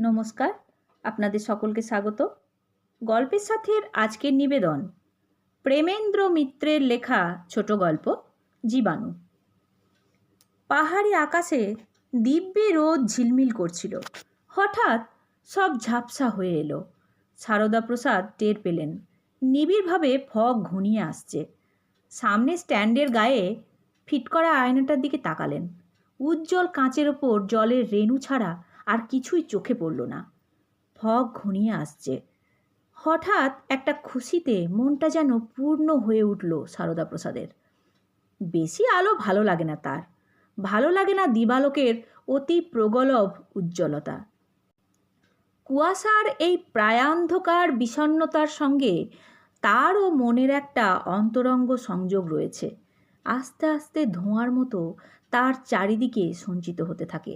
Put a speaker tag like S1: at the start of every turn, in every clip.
S1: নমস্কার, আপনাদের সকলকে স্বাগত। গল্পের সাথের আজকের নিবেদন, প্রেমেন্দ্র মিত্রের লেখা ছোট গল্প, জীবাণু। পাহাড়ি আকাশে দিব্যে রোদ ঝিলমিল করছিল। হঠাৎ সব ঝাপসা হয়ে এলো। সারদা প্রসাদ টের পেলেন। নিবিড়ভাবে ফগ ঘনিয়ে আসছে। সামনে স্ট্যান্ডের গায়ে ফিট করা আয়নাটার দিকে তাকালেন। উজ্জ্বল কাঁচের ওপর জলের রেণু ছাড়া আর কিছুই চোখে পড়ল না। ফগ ঘনিয়ে আসছে। হঠাৎ একটা খুশিতে মনটা যেন পূর্ণ হয়ে উঠল সারদা প্রসাদের বেশি আলো ভালো লাগে না তার। ভালো লাগে না দিবালোকের অতি প্রগলভ উজ্জ্বলতা। কুয়াশার এই প্রায়ান্ধকার বিষণ্নতার সঙ্গে তারও মনের একটা অন্তরঙ্গ সংযোগ রয়েছে। আস্তে আস্তে ধোঁয়ার মতো তার চারিদিকে সঞ্চিত হতে থাকে।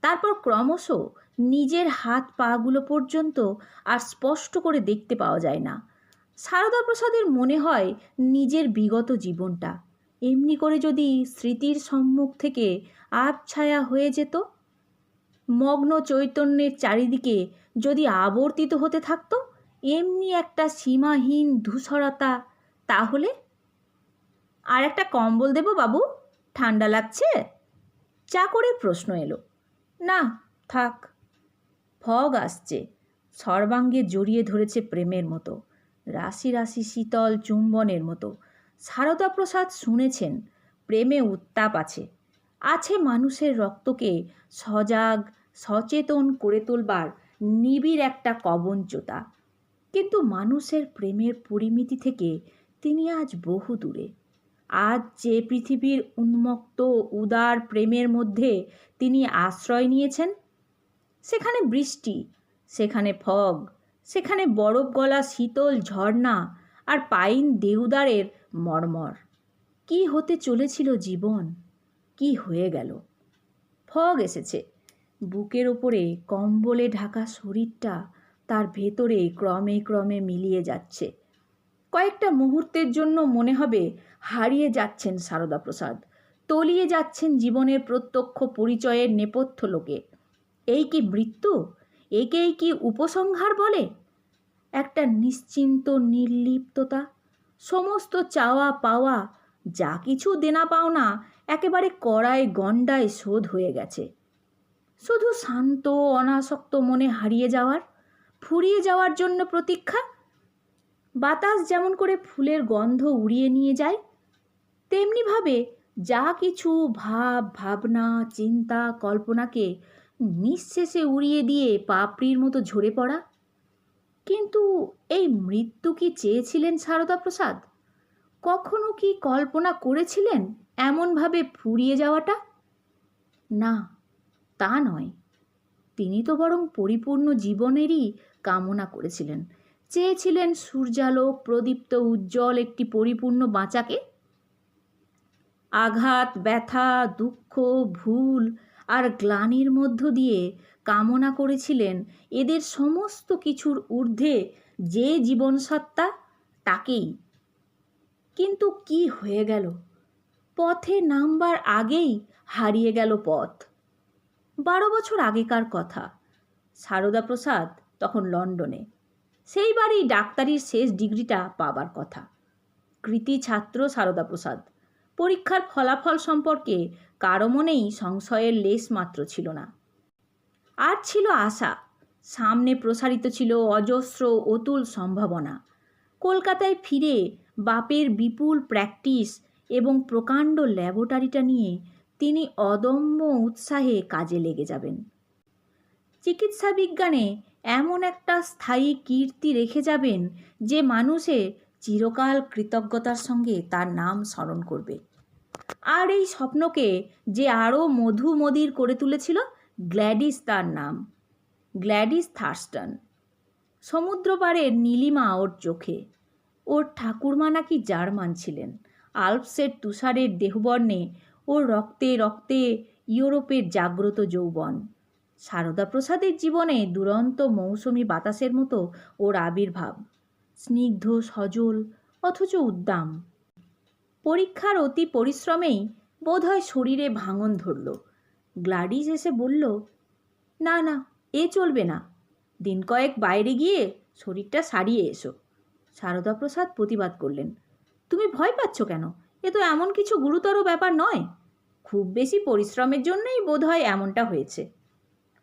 S1: তারপর ক্রমশ নিজের হাত পাগুলো পর্যন্ত আর স্পষ্ট করে দেখতে পাওয়া যায় না। সারদা প্রসাদের মনে হয় নিজের বিগত জীবনটা। এমনি করে যদি স্মৃতির সম্মুখ থেকে আবছায়া হয়ে যেত, মগ্ন চৈতন্যের চারিদিকে যদি আবর্তিত হতে থাকতো, এমনি একটা সীমাহীন ধূসরতা, তাহলে? আর একটা কম্বল দেবো বাবু ঠান্ডা লাগছে? চাকরের প্রশ্ন এলো। না, থাক। ফগ আসছে। সর্বাঙ্গে জড়িয়ে ধরেছে প্রেমের মতো। রাশি রাশি শীতল চুম্বনের মতো। সারদা প্রসাদ শুনেছেন, প্রেমে উত্তাপ আছে। আছে মানুষের রক্তকে সজাগ, সচেতন করে তোলবার নিবিড় একটা কবঞ্চতা। কিন্তু মানুষের প্রেমের পরিমিতি থেকে তিনি আজ বহু দূরে আজ যে পৃথিবীর উন্মুক্ত উদার প্রেমের মধ্যে তিনি আশ্রয় নিয়েছেন, সেখানে বৃষ্টি, সেখানে ফগ, সেখানে বরফ গলা শীতল ঝর্ণা আর পাইন দেউদারের মর্মর। কি হতে চলেছিল জীবন? কি হয়ে গেল? ফগ এসেছে। বুকের ওপরে কম্বলে ঢাকা শরীরটা তার ভেতরে ক্রমে ক্রমে মিলিয়ে যাচ্ছে। কয়েকটা মুহূর্তের জন্য মনে হবে হারিয়ে যাচ্ছেন সারদা প্রসাদ। তলিয়ে যাচ্ছেন জীবনের প্রত্যক্ষ পরিচয়ের নেপথ্য লোকে। এই কি মৃত্যু? একেই কি উপসংহার বলে? একটা নিশ্চিন্ত, নির্লিপ্ততা। সমস্ত চাওয়া পাওয়া, যা কিছু দেনা পাওনা, একেবারে কড়ায় গণ্ডায় শোধ হয়ে গেছে। শুধু শান্ত, অনাসক্ত মনে হারিয়ে যাওয়ার, ফুরিয়ে যাওয়ার জন্য প্রতীক্ষা? বাতাস যেমন করে ফুলের গন্ধ উড়িয়ে নিয়ে যায়, তেমনিভাবে যা কিছু ভাব, ভাবনা, চিন্তা, কল্পনাকে নিঃশেষে উড়িয়ে দিয়ে পাপড়ির মতো ঝরে পড়া। কিন্তু এই মৃত্যু কি চেয়েছিলেন সারদা প্রসাদ? কখনো কি কল্পনা করেছিলেন এমনভাবে ফুরিয়ে যাওয়াটা? না, তা নয়। তিনি তো বরং পরিপূর্ণ জীবনেরই কামনা করেছিলেন। চেয়েছিলেন সূর্যালোক প্রদীপ্ত উজ্জ্বল একটি পরিপূর্ণ বাঁচাকে। আঘাত, ব্যথা, দুঃখ, ভুল আর গ্লানির মধ্য দিয়ে কামনা করেছিলেন এদের সমস্ত কিছুর ঊর্ধ্বে যে জীবনসত্তা তাকেই। কিন্তু কি হয়ে গেল? পথে নামবার আগেই হারিয়ে গেল পথ। বারো বছর আগেকার কথা। সারদা প্রসাদ তখন লন্ডনে। সেইবারই ডাক্তারির শেষ ডিগ্রিটা পাবার কথা। কৃতি ছাত্র সারদা প্রসাদ পরীক্ষার ফলাফল সম্পর্কে কারও মনেই সংশয়ের লেশ মাত্র ছিল না। আর ছিল আশা, সামনে প্রসারিত ছিল অজস্র অতুল সম্ভাবনা। কলকাতায় ফিরে বাপের বিপুল প্র্যাকটিস এবং প্রকাণ্ড ল্যাবরেটরিটা নিয়ে তিনি অদম্য উৎসাহে কাজে লেগে যাবেন। চিকিৎসা বিজ্ঞানে এমন একটা স্থায়ী কীর্তি রেখে যাবেন যে মানুষে চিরকাল কৃতজ্ঞতার সঙ্গে তার নাম স্মরণ করবে। আর এই স্বপ্নকে যে আরও মধুমদির করে তুলেছিল গ্ল্যাডিস তার নাম, গ্ল্যাডিস থার্স্টন। সমুদ্র পাড়ের নীলিমা ওর চোখে। ওর ঠাকুরমা নাকি জার্মান ছিলেন। আলপসের তুষারের দেহবর্ণে ওর রক্তে রক্তে ইউরোপের জাগ্রত যৌবন। সারদা প্রসাদের জীবনে দুরন্ত মৌসুমি বাতাসের মতো ওর আবির্ভাব। স্নিগ্ধ, সজল, অথচ উদ্দাম। পরীক্ষার অতি পরিশ্রমেই বোধহয় শরীরে ভাঙন ধরল। গ্লাডিস এসে বলল, না না, এ চলবে না। দিন কয়েক বাইরে গিয়ে শরীরটা সারিয়ে এসো। সারদা প্রসাদ প্রতিবাদ করলেন, তুমি ভয় পাচ্ছ কেন? এ তো এমন কিছু গুরুতর ব্যাপার নয়। খুব বেশি পরিশ্রমের জন্যই বোধহয় এমনটা হয়েছে।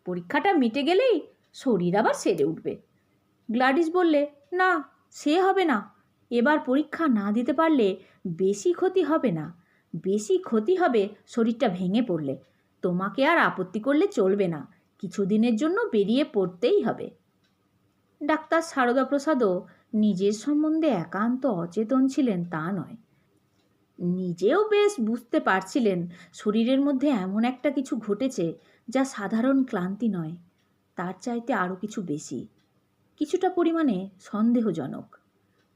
S1: পরীক্ষাটা মিটে গেলেই শরীর আবার সেরে উঠবে। গ্লাডিস বললে, না, সে হবে না। এবার পরীক্ষা না দিতে পারলে বেশি ক্ষতি হবে না। বেশি ক্ষতি হবে শরীরটা ভেঙে পড়লে। তোমাকে আর আপত্তি করলে চলবে না। কিছুদিনের জন্য বেরিয়ে পড়তেই হবে। ডাক্তার সারদা প্রসাদও নিজের সম্বন্ধে একান্ত অচেতন ছিলেন তা নয়। নিজেও বেশ বুঝতে পারছিলেন শরীরের মধ্যে এমন একটা কিছু ঘটেছে যা সাধারণ ক্লান্তি নয়, তার চাইতে আরও কিছু বেশি। কিছুটা পরিমাণে সন্দেহজনক।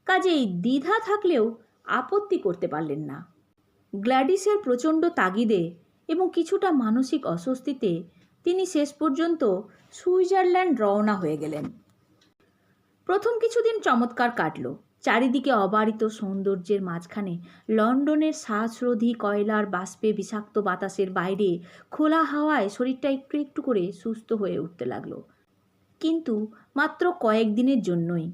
S1: কাজেই দ্বিধা থাকলেও আপত্তি করতে পারলেন না। গ্ল্যাডিসের প্রচণ্ড তাগিদে এবং কিছুটা মানসিক অস্বস্তিতে তিনি শেষ পর্যন্ত সুইজারল্যান্ড রওনা হয়ে গেলেন। প্রথম কিছুদিন চমৎকার কাটল। চারিদিকে অবারিত সৌন্দর্যের মাঝখানে লন্ডনের শ্বাসরোধী কয়লার বাষ্পে বিষাক্ত বাতাসের বাইরে খোলা হাওয়ায় শরীরটা একটু একটু করে সুস্থ হয়ে উঠতে লাগল। কিন্তু মাত্র কয়েকদিনের জন্যই।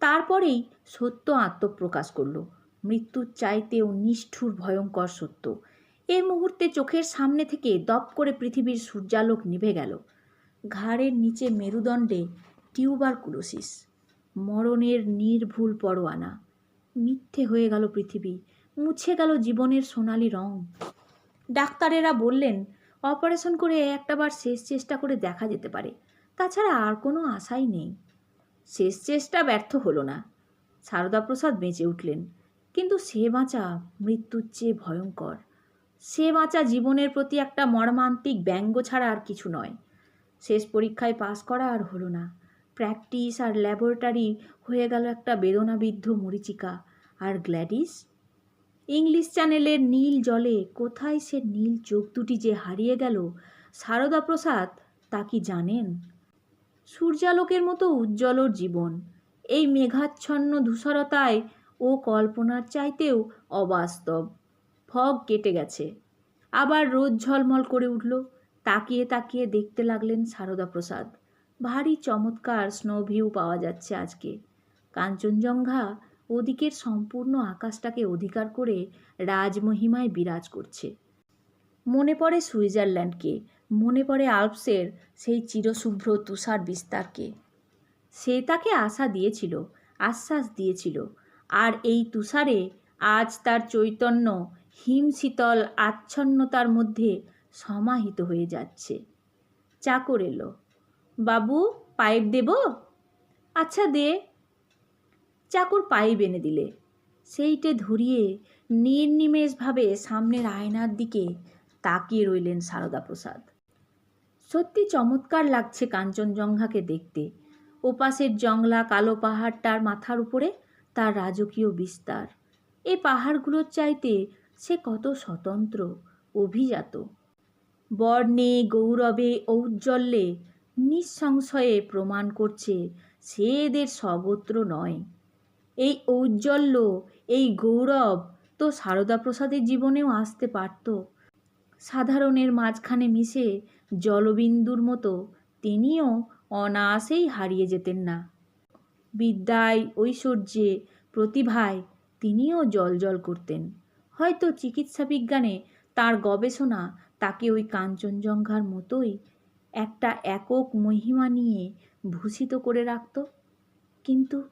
S1: তারপরেই সত্য আত্মপ্রকাশ করল। মৃত্যুর চাইতেও নিষ্ঠুর ভয়ঙ্কর সত্য। এ মুহূর্তে চোখের সামনে থেকে দপ করে পৃথিবীর সূর্যালোক নিভে গেল। ঘাড়ের নিচে মেরুদণ্ডে টিউবারকুলোসিস। মরণের নির্ভুল পরোয়ানা। মিথ্যে হয়ে গেল পৃথিবী, মুছে গেল জীবনের সোনালি রং। ডাক্তারেরা বললেন, অপারেশন করে একটাবার শেষ চেষ্টা করে দেখা যেতে পারে, তাছাড়া আর কোনো আশাই নেই। শেষ চেষ্টা ব্যর্থ হলো না। সারদা প্রসাদ বেঁচে উঠলেন, কিন্তু সে বাঁচা মৃত্যুর চেয়ে ভয়ঙ্কর। সে বাঁচা জীবনের প্রতি একটা মর্মান্তিক ব্যঙ্গ ছাড়া আর কিছু নয়। শেষ পরীক্ষায় পাশ করা আর হলো না। প্র্যাকটিস আর ল্যাবরেটরি হয়ে গেল একটা বেদনাবিদ্ধ মরিচিকা। আর গ্ল্যাডিস? ইংলিশ চ্যানেলের নীল জলে কোথায় সে নীল চোখ দুটি যে হারিয়ে গেল? সারদা প্রসাদ, তা কি জানেন? সূর্যালোকের মতো উজ্জ্বল জীবন। এই মেঘাচ্ছন্ন ধূসরতায় ও কল্পনার চাইতেও অবাস্তব। ফগ কেটে গেছে। আবার রোদ ঝলমল করে উঠল। তাকিয়ে তাকিয়ে দেখতে লাগলেন সারদা প্রসাদ। ভারী চমৎকার স্নো ভিউ পাওয়া যাচ্ছে আজকে। কাঞ্চনজঙ্ঘা ওদিকের সম্পূর্ণ আকাশটাকে অধিকার করে রাজমহিমায় বিরাজ করছে। মনে পড়ে সুইজারল্যান্ডকে, মনে পড়ে আল্পসের সেই চিরশুভ্র তুষার বিস্তারকে। সে তাকে আশা দিয়েছিল, আশ্বাস দিয়েছিল, আর এই তুষারে আজ তার চৈতন্য হিমশীতল আচ্ছন্নতার মধ্যে সমাহিত হয়ে যাচ্ছে। চাকর এলো। বাবু, পাইপ দেব? আচ্ছা দে। চাকর পাইপ এনে দিলে। সেইটে ধরিয়ে নির্নিমেষভাবে সামনের আয়নার দিকে তাকিয়ে রইলেন সারদা প্রসাদ সত্যি চমৎকার লাগছে কাঞ্চনজঙ্ঘাকে দেখতে। ওপাশের জংলা কালো পাহাড়টার মাথার উপরে তার রাজকীয় বিস্তার। এই পাহাড়গুলোর চাইতে সে কত স্বতন্ত্র, অভিজাত। বর্ণে, গৌরবে, ঔজ্জ্বল্যে নিঃসংশয়ে প্রমাণ করছে সে এদের স্বগোত্র নয়। এই ঔজ্জ্বল্য, এই গৌরব তো সারদা প্রসাদের জীবনেও আসতে পারত। সাধারণের মাঝখানে মিশে জলবিন্দুর মতো তিনিও অনায়াসেই হারিয়ে যেতেন না। বিদ্যায়, ঐশ্বর্যে প্রতিভায় তিনিও জল করতেন। হয়তো চিকিৎসা বিজ্ঞানে তার গবেষণা তাকে ওই কাঞ্চনজঙ্ঘার মতোই একটা একক মহিমা নিয়ে ভূষিত করে রাখত। কিন্তু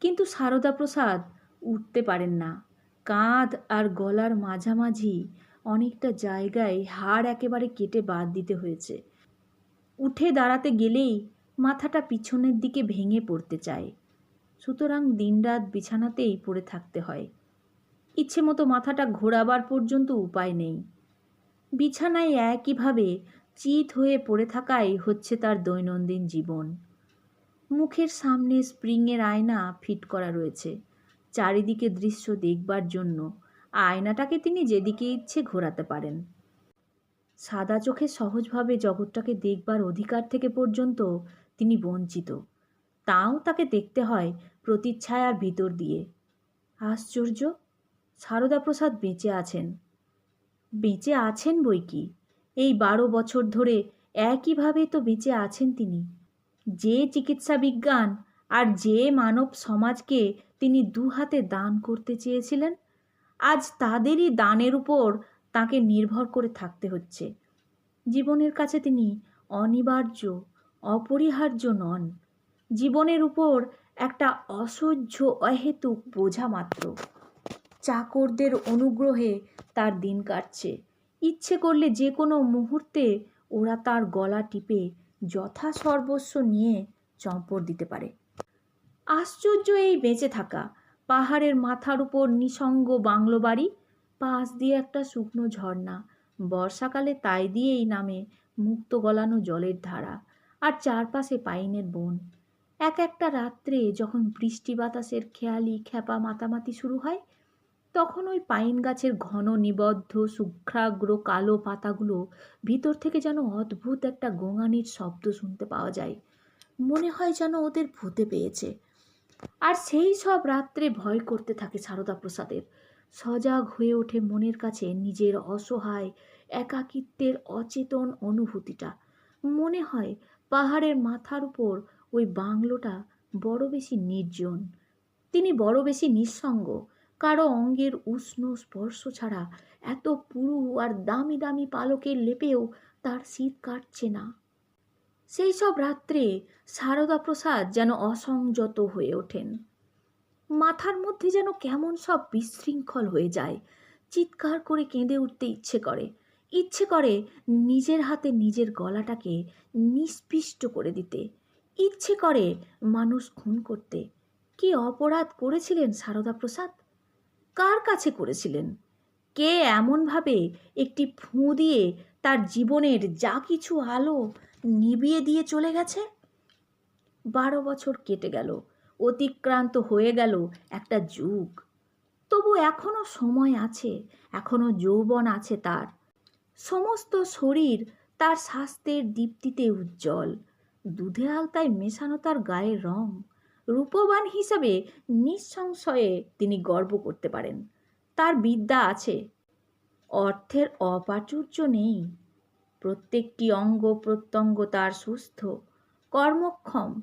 S1: কিন্তু সারদা প্রসাদ উঠতে পারেন না। কাঁধ আর গলার মাঝামাঝি অনেকটা জায়গায় হাড় একেবারে কেটে বাদ দিতে হয়েছে। উঠে দাঁড়াতে গেলেই মাথাটা পিছনের দিকে ভেঙে পড়তে চায়। সুতরাং দিনরাত বিছানাতেই পড়ে থাকতে হয়। ইচ্ছে মতো মাথাটা ঘোরাবার পর্যন্ত উপায় নেই। বিছানায় একইভাবে চিত হয়ে পড়ে থাকাই হচ্ছে তার দৈনন্দিন জীবন। মুখের সামনে স্প্রিংয়ের আয়না ফিট করা রয়েছে। চারিদিকে দৃশ্য দেখবার জন্য আয়নাটাকে তিনি যেদিকে ইচ্ছে ঘোরাতে পারেন। সাদা চোখে সহজভাবে জগৎটাকে দেখবার অধিকার থেকে পর্যন্ত তিনি বঞ্চিত। তাও তাকে দেখতে হয় প্রতিচ্ছায়ার ভিতর দিয়ে। আশ্চর্য সারদা প্রসাদ বেঁচে আছেন। বেঁচে আছেন বই কি? এই বারো বছর ধরে একইভাবে তো বেঁচে আছেন তিনি। যে চিকিৎসা বিজ্ঞান আর যে মানব সমাজকে তিনি দু হাতে দান করতে চেয়েছিলেন, আজ তাদেরই দানের উপর তাকে নির্ভর করে থাকতে হচ্ছে। জীবনের কাছে তিনি অনিবার্য, অপরিহার্য নন। জীবনের উপর একটা অসহ্য অহেতুক বোঝা মাত্র। চাকরদের অনুগ্রহে তার দিন কাটছে। ইচ্ছে করলে যে কোনো মুহূর্তে ওরা তার গলা টিপে যথা সর্বস্ব নিয়ে চম্পট দিতে পারে। আশ্চর্য এই বেঁচে থাকা পাহাড়ের মাথার উপর নিসঙ্গ বাংলো বাড়ি, পাশ দিয়ে একটা শুকনো ঝর্ণা, বর্ষাকালে তাই দিয়েই নামে মুক্ত গলানো জলের ধারা আর চারপাশে পাইনের বন। এক একটা রাত্রে যখন বৃষ্টি বাতাসের খেয়ালি, খ্যাপা মাতামাতি শুরু হয় তখন ওই পাইন গাছের ঘন নিবদ্ধ, শুভ্রাগ্র কালো পাতাগুলো ভিতর থেকে যেন অদ্ভুত একটা গোঙানির শব্দ শুনতে পাওয়া যায়। মনে হয় যেন ওদের ভূতে পেয়েছে। আর সেই সব রাত্রে ভয় করতে থাকে সারদা প্রসাদের। সজাগ হয়ে ওঠে মনের কাছে নিজের অসহায়, একাকিত্বের অচেতন অনুভূতিটা। মনে হয় পাহাড়ের মাথার উপর ওই বাংলোটা বড় বেশি নির্জন। তিনি বড় বেশি নিঃসঙ্গ। কারও অঙ্গের উষ্ণ স্পর্শ ছাড়া এত পুরু আর দামি দামি পালকের লেপেও তার শীত কাটছে না। সেই সব রাত্রে সারদা প্রসাদ যেন অসংযত হয়ে ওঠেন। মাথার মধ্যে যেন কেমন সব বিশৃঙ্খল হয়ে যায়। চিৎকার করে কেঁদে উঠতে ইচ্ছে করে। ইচ্ছে করে নিজের হাতে নিজের গলাটাকে নিষ্পিষ্ট করে দিতে। ইচ্ছে করে মানুষ খুন করতে। কি অপরাধ করেছিলেন সারদা প্রসাদ? কার কাছে করেছিলেন? কে এমনভাবে একটি ফুঁ দিয়ে তার জীবনের যা কিছু আলো নিবিয়ে দিয়ে চলে গেছে? বারো বছর কেটে গেল, অতিক্রান্ত হয়ে গেল একটা যুগ। তবু এখনও সময় আছে, এখনও যৌবন আছে তার। সমস্ত শরীর তার স্বাস্থ্যের দীপ্তিতে উজ্জ্বল। দুধে আলতায় মেশানো তার গায়ের রং। রূপবান হিসাবে নিঃসংশয়ে তিনি গর্ব করতে পারেন। তার বিদ্যা আছে। অর্থের অপ্রাচুর্য নেই। প্রত্যেকটি অঙ্গ প্রত্যঙ্গ তার সুস্থ, কর্মক্ষম।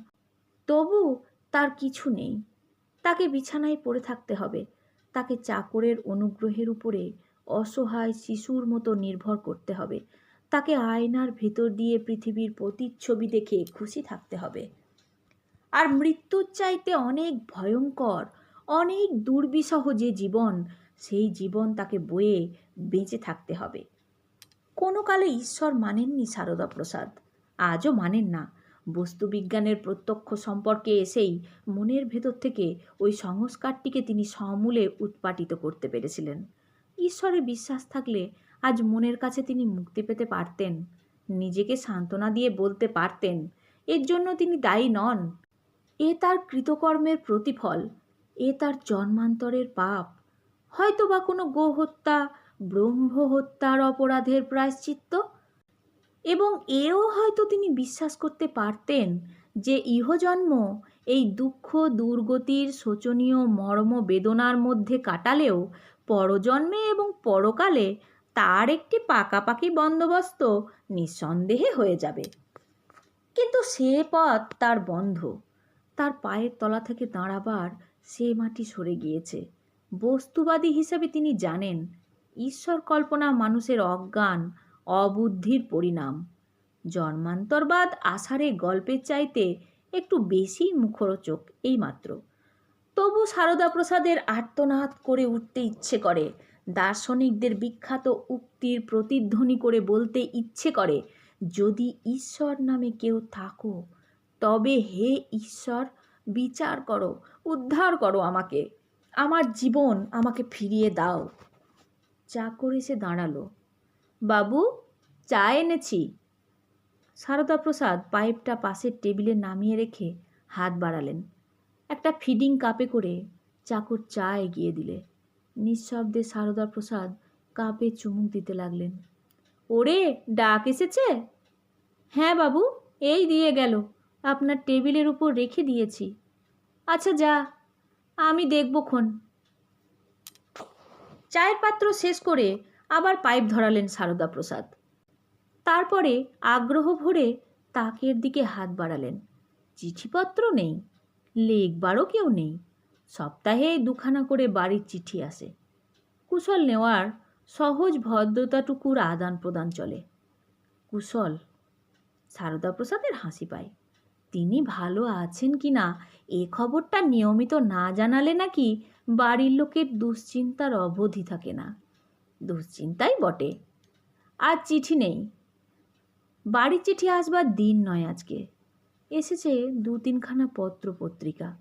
S1: তবু তার কিছু নেই। তাকে বিছানায় পড়ে থাকতে হবে। তাকে চাকরের অনুগ্রহের উপরে অসহায় শিশুর মতো নির্ভর করতে হবে। তাকে আয়নার ভেতর দিয়ে পৃথিবীর প্রতিচ্ছবি দেখে খুশি থাকতে হবে। আর মৃত্যুর চাইতে অনেক ভয়ঙ্কর, অনেক দুর্বিষহ যে জীবন, সেই জীবন তাকে বয়ে বেঁচে থাকতে হবে। কোনো কালে ঈশ্বর মানেননি সারদা প্রসাদ, আজও মানেন না। বস্তুবিজ্ঞানের প্রত্যক্ষ সম্পর্কে এসেই মনের ভেতর থেকে ওই সংস্কারটিকে তিনি সমূলে উৎপাটিত করতে পেরেছিলেন। ঈশ্বরে বিশ্বাস থাকলে আজ মনের কাছে তিনি মুক্তি পেতে পারতেন, নিজেকে সান্ত্বনা দিয়ে বলতে পারতেন, এর জন্য তিনি দায়ী নন। এ তার কৃতকর্মের প্রতিফল, এ তার জন্মান্তরের পাপ। হয়তো বা কোনো গোহত্যা ব্রহ্ম হত্যার অপরাধের প্রায়শ্চিত্ত? এবং এও হয়তো তিনি বিশ্বাস করতে পারতেন যে ইহজন্ম এই দুঃখ, দুর্গতির শোচনীয় মর্ম বেদনার মধ্যে কাটালেও পরজন্মে এবং পরকালে তার একটি পাকাপাকি বন্দোবস্ত নিঃসন্দেহে হয়ে যাবে। কিন্তু সে পথ তার বন্ধ। তার পায়ের তলা থেকে দাঁড়াবার সে মাটি সরে গিয়েছে। বস্তুবাদী হিসেবে তিনি জানেন, ঈশ্বর কল্পনা মানুষের অজ্ঞান, অবুদ্ধির পরিণাম। জন্মান্তরবাদ আষাঢ়ে গল্পের চাইতে একটু বেশি মুখরোচক এইমাত্র। তবু সারদা প্রসাদের আর্তনাদ করে উঠতে ইচ্ছে করে, দার্শনিকদের বিখ্যাত উক্তির প্রতিধ্বনি করে বলতে ইচ্ছে করে, যদি ঈশ্বর নামে কেউ থাকো তবে হে ঈশ্বর, বিচার করো, উদ্ধার করো আমাকে। আমার জীবন আমাকে ফিরিয়ে দাও। চাকর এসে দাঁড়াল। বাবু, চা এনেছি। সারদা প্রসাদ পাইপটা পাশের টেবিলে নামিয়ে রেখে হাত বাড়ালেন। একটা ফিডিং কাপে করে চাকর চা এগিয়ে দিলে। নিঃশব্দে সারদা প্রসাদ কাপে চুমুক দিতে লাগলেন। ওরে, ডাক এসেছে? হ্যাঁ বাবু, এই দিয়ে গেল। আপনার টেবিলের উপর রেখে দিয়েছি। আচ্ছা যা, আমি দেখব খন চায়ের পাত্র শেষ করে আবার পাইপ ধরালেন সারদা প্রসাদ। তারপরে আগ্রহ ভরে তাকের দিকে হাত বাড়ালেন। চিঠিপত্র নেই লেখবারও কেউ নেই, সপ্তাহে দুখানা করে বাড়ির চিঠি আসে। কুশল নেওয়ার সহজ ভদ্রতাটুকুর আদান প্রদান চলে। কুশল, সারদা প্রসাদের হাসি পায়। তিনি ভালো আছেন কি না? এ খবরটা নিয়মিত না জানালে নাকি বাড়ির লোকের দুশ্চিন্তার অবধি থাকে না। দুশ্চিন্তাই বটে। আর চিঠি নেই। বাড়ির চিঠি আসবার দিন নয় আজকে। এসেছে দু তিনখানা পত্র পত্রিকা।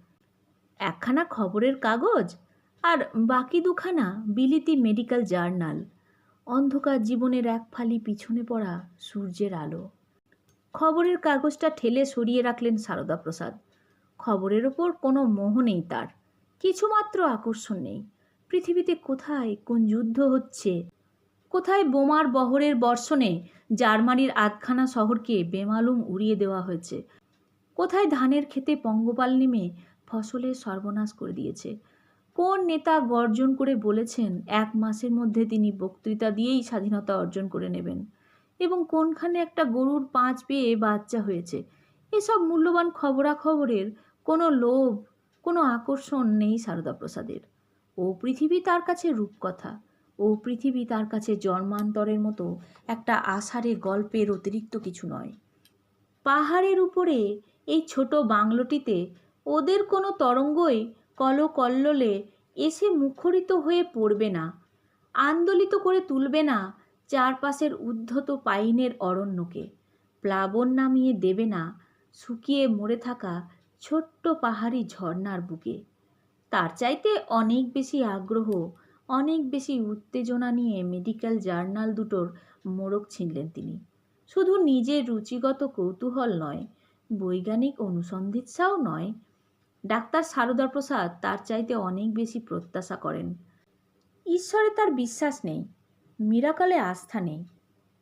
S1: একখানা খবরের কাগজ আর বাকি দুখানা বিলিতি মেডিকেল জার্নাল। অন্ধকার জীবনের এক ফালি পিছনে পড়া সূর্যের আলো। খবরের কাগজটা ঠেলে সরিয়ে রাখলেন সারদা প্রসাদ খবরের ওপর কোনো মোহ নেই তার। কিছুমাত্র আকর্ষণ নেই। পৃথিবীতে কোথায় কোন যুদ্ধ হচ্ছে? কোথায় বোমার বহরের বর্ষণে জার্মানির আধখানা শহরকে বেমালুম উড়িয়ে দেওয়া হয়েছে? কোথায় ধানের খেতে পঙ্গপাল নেমে ফসলের সর্বনাশ করে দিয়েছে? কোন নেতা গর্জন করে বলেছেন, এক মাসের মধ্যে তিনি বক্তৃতা দিয়েই স্বাধীনতা অর্জন করে নেবেন এবং কোনখানে একটা গরুর পাঁচ পেয়ে বাচ্চা হয়েছে। এসব মূল্যবান খবরাখবরের কোনো লোভ, কোনো আকর্ষণ নেই সারদা প্রসাদের ও পৃথিবী তার কাছে রূপকথা। ও পৃথিবী তার কাছে জন্মান্তরের মতো একটা আষাঢ়ে গল্পের অতিরিক্ত কিছু নয়। পাহাড়ের উপরে এই ছোট বাংলোটিতে ওদের কোনো তরঙ্গই কলকল্লোলে এসে মুখরিত হয়ে পড়বে না, আন্দোলিত করে তুলবে না চারপাশের উদ্ধত পাইনের অরণ্যকে প্লাবন নামিয়ে দেবে না শুকিয়ে মরে থাকা ছোট্ট পাহাড়ি ঝর্ণার বুকে। তার চাইতে অনেক বেশি আগ্রহ, অনেক বেশি উত্তেজনা নিয়ে মেডিকেল জার্নাল দুটোর মোড়ক ছিনলেন তিনি। শুধু নিজের রুচিগত কৌতূহল নয়, বৈজ্ঞানিক অনুসন্ধিৎসাও নয়, ডাক্তার সারদা প্রসাদ তার চাইতে অনেক বেশি প্রত্যাশা করেন। ঈশ্বরে তার বিশ্বাস নেই মিরাকালে আস্থা নেই।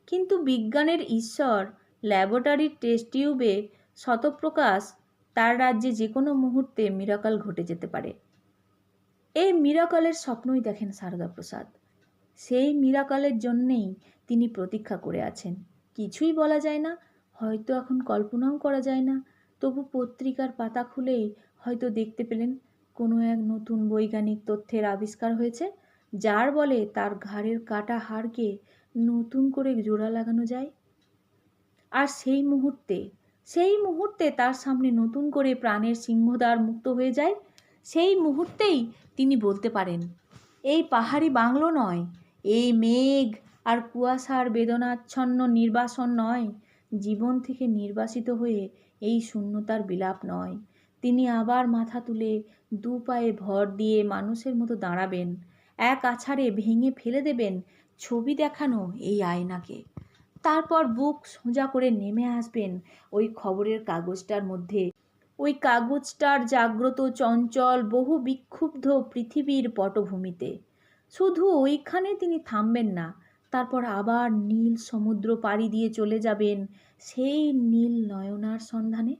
S1: কিন্তু বিজ্ঞানের ঈশ্বর ল্যাবরেটরির টেস্ট টিউবে শতপ্রকাশ তার রাজ্যে যে কোনো মুহূর্তে মিরাকাল ঘটে যেতে পারে। এই মিরাকালের স্বপ্নই দেখেন সারদা প্রসাদ সেই মিরাকালের জন্যেই তিনি প্রতীক্ষা করে আছেন। কিছুই বলা যায় না, হয়তো এখন কল্পনাও করা যায় না। তবু পত্রিকার পাতা খুলেই হয়তো দেখতে পেলেন, কোনো এক নতুন বৈজ্ঞানিক তথ্যের আবিষ্কার হয়েছে। যার বলে তার ঘাড়ের কাটা হাড়কে নতুন করে জোড়া লাগানো যায়? আর সেই মুহূর্তে সেই মুহূর্তে তার সামনে নতুন করে প্রাণের সিংহদ্বার মুক্ত হয়ে যায়? সেই মুহূর্তেই তিনি বলতে পারেন, এই পাহাড়ি বাংলো নয়, এই মেঘ আর কুয়াশার বেদনাচ্ছন্ন নির্বাসন নয়। জীবন থেকে নির্বাসিত হয়ে এই শূন্যতার বিলাপ নয়। তিনি আবার মাথা তুলে দু পায়ে ভর দিয়ে মানুষের মতো দাঁড়াবেন। এক আছাড়ে ভেঙে ফেলে দেবেন ছবি দেখানো এই আয়নাকে। তারপর বুক সোজা করে নেমে আসবেন ওই খবরের কাগজটার মধ্যে। ওই কাগজটার জাগ্রত চঞ্চল বহু বিক্ষুব্ধ পৃথিবীর পটভূমিতে। শুধু ওইখানে তিনি থামবেন না, তারপর আবার নীল সমুদ্র পাড়ি দিয়ে চলে যাবেন সেই নীল নয়নার সন্ধানে।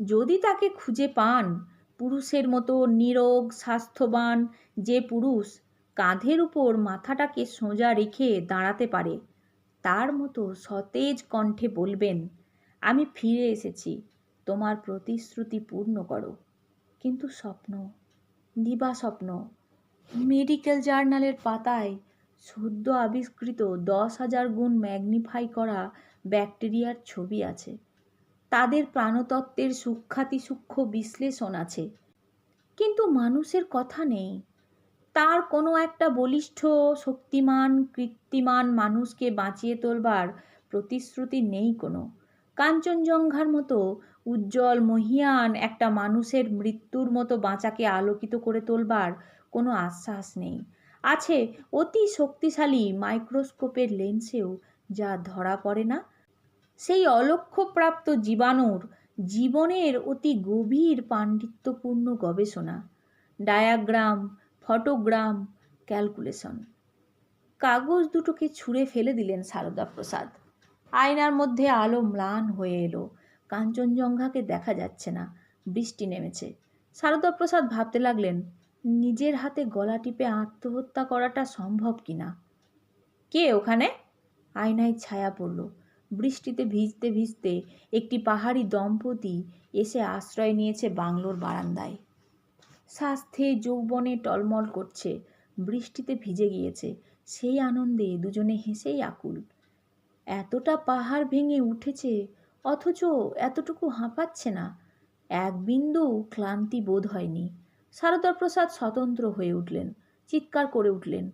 S1: যদি তাকে খুঁজে পান, পুরুষের মতো নিরোগ, স্বাস্থ্যবান যে পুরুষ কাঁধের উপর মাথাটাকে সোজা রেখে দাঁড়াতে পারে। তার মতো সতেজ কণ্ঠে বলবেন, আমি ফিরে এসেছি, তোমার প্রতিশ্রুতি পূর্ণ করো। কিন্তু স্বপ্ন, দিবা স্বপ্ন, মেডিকেল জার্নালের পাতায় সদ্য আবিষ্কৃত দশ হাজার গুণ ম্যাগনিফাই করা ব্যাকটেরিয়ার ছবি আছে। তাদের প্রাণতত্ত্বের সূক্ষাতিসূক্ষ্ম বিশ্লেষণ আছে। কিন্তু মানুষের কথা নেই। তার কোনো একটা বলিষ্ঠ, শক্তিমান কৃত্রিমান মানুষকে বাঁচিয়ে তোলবার প্রতিশ্রুতি নেই কোনো। কাঞ্চনজঙ্ঘার মতো উজ্জ্বল, মহিয়ান একটা মানুষের মৃত্যুর মতো বাঁচাকে আলোকিত করে তোলবার কোনো আশ্বাস নেই। আছে অতি শক্তিশালী মাইক্রোস্কোপের লেন্সেও যা ধরা পড়ে না। সেই অলক্ষ্যপ্রাপ্ত জীবাণুর জীবনের অতি গভীর পাণ্ডিত্যপূর্ণ গবেষণা। Diagram photogram calculation. কাগজ দুটোকে ছুঁড়ে ফেলে দিলেন সারদা প্রসাদ আয়নার মধ্যে আলো ম্লান হয়ে এলো। কাঞ্চনজঙ্ঘাকে দেখা যাচ্ছে না। বৃষ্টি নেমেছে। সারদা প্রসাদ ভাবতে লাগলেন, নিজের হাতে গলা টিপে আত্মহত্যা করাটা সম্ভব কি না? কে ওখানে? আয়নায় ছায়া পড়ল। বৃষ্টিতে ভিজতে ভিজতে একটি পাহাড়ি দম্পতি এসে আশ্রয় নিয়েছে বাংলোর বারান্দায়। স্বাস্থ্যে যৌবনে টলমল করছে, বৃষ্টিতে ভিজে গিয়েছে, সেই আনন্দে দুজনে হেসেই আকুল। এতটা পাহাড় ভেঙে উঠেছে, অথচ এতটুকু হাঁপাচ্ছে না। এক বিন্দু ক্লান্তি বোধ হয়নি। সারদা প্রসাদ স্বতন্ত্র হয়ে উঠলেন, চিৎকার করে উঠলেন,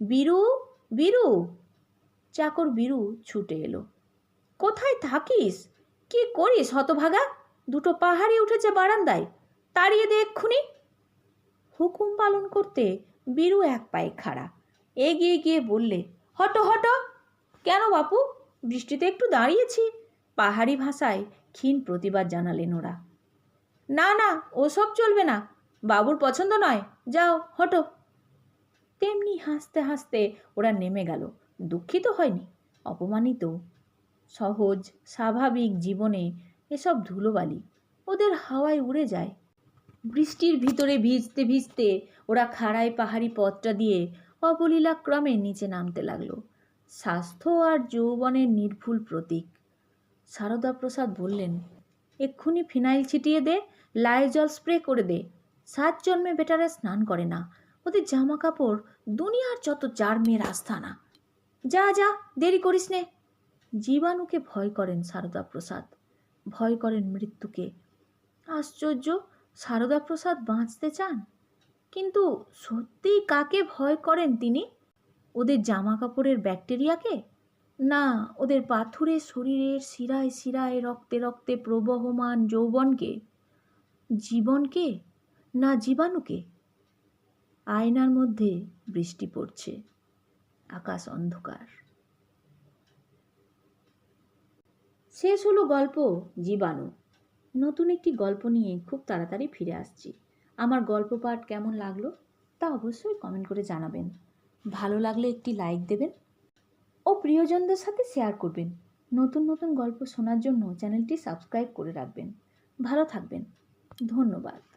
S1: বীরু বীরু! চাকর বীরু ছুটে এলো। কোথায় থাকিস? কি করিস হতভাগা? দুটো পাহাড়ি উঠেছে বারান্দায়, তাড়িয়ে দে এক্ষুনি। হুকুম পালন করতে বীরু এক পায়ে খাড়া। এগিয়ে গিয়ে বললে, হটো হটো। কেন বাপু? বৃষ্টিতে একটু দাঁড়িয়েছি। পাহাড়ি ভাষায় ক্ষীণ প্রতিবাদ জানালেন ওরা। না না, ওসব চলবে না। বাবুর পছন্দ নয়। যাও, হটো। তেমনি হাসতে হাসতে ওরা নেমে গেল। দুঃখিত হয়নি, অপমানিত। সহজ, স্বাভাবিক জীবনে এসব ধুলোবালি ওদের হাওয়ায় উড়ে যায়। বৃষ্টির ভিতরে ভিজতে ভিজতে ওরা খাড়ায় পাহাড়ি পথটা দিয়ে অবলীলাক্রমে নিচে নামতে লাগল। স্বাস্থ্য আর যৌবনের নির্ভুল প্রতীক। সারদা প্রসাদ বললেন, এক্ষুনি ফিনাইল ছিটিয়ে দে, লাইজল স্প্রে করে দে। সাত জন্মে বেটারে স্নান করে না। ওদের জামা কাপড় দুনিয়ার যত চার মেয়ের আস্থানা যা যা, দেরি করিস নে। জীবাণুকে ভয় করেন সারদা প্রসাদ ভয় করেন মৃত্যুকে। আশ্চর্য সারদা প্রসাদ বাঁচতে চান? কিন্তু সত্যিই কাকে ভয় করেন তিনি? ওদের জামা কাপড়ের ব্যাকটেরিয়াকে? না, ওদের পাথুরে শরীরের শিরায় শিরায় রক্তে রক্তে প্রবহমান যৌবনকে? জীবনকে? না জীবাণুকে? আয়নার মধ্যে বৃষ্টি পড়ছে। আকাশ অন্ধকার। শেষ হলো গল্প জীবাণু। নতুন একটি গল্প নিয়ে খুব তাড়াতাড়ি ফিরে আসছি। আমার গল্প পাঠ কেমন লাগল তা অবশ্যই কমেন্ট করে জানাবেন। ভালো লাগলে একটি লাইক দেবেন ও প্রিয়জনদের সাথে শেয়ার করবেন। নতুন নতুন গল্প শোনার জন্য চ্যানেলটি সাবস্ক্রাইব করে রাখবেন। ভালো থাকবেন। ধন্যবাদ।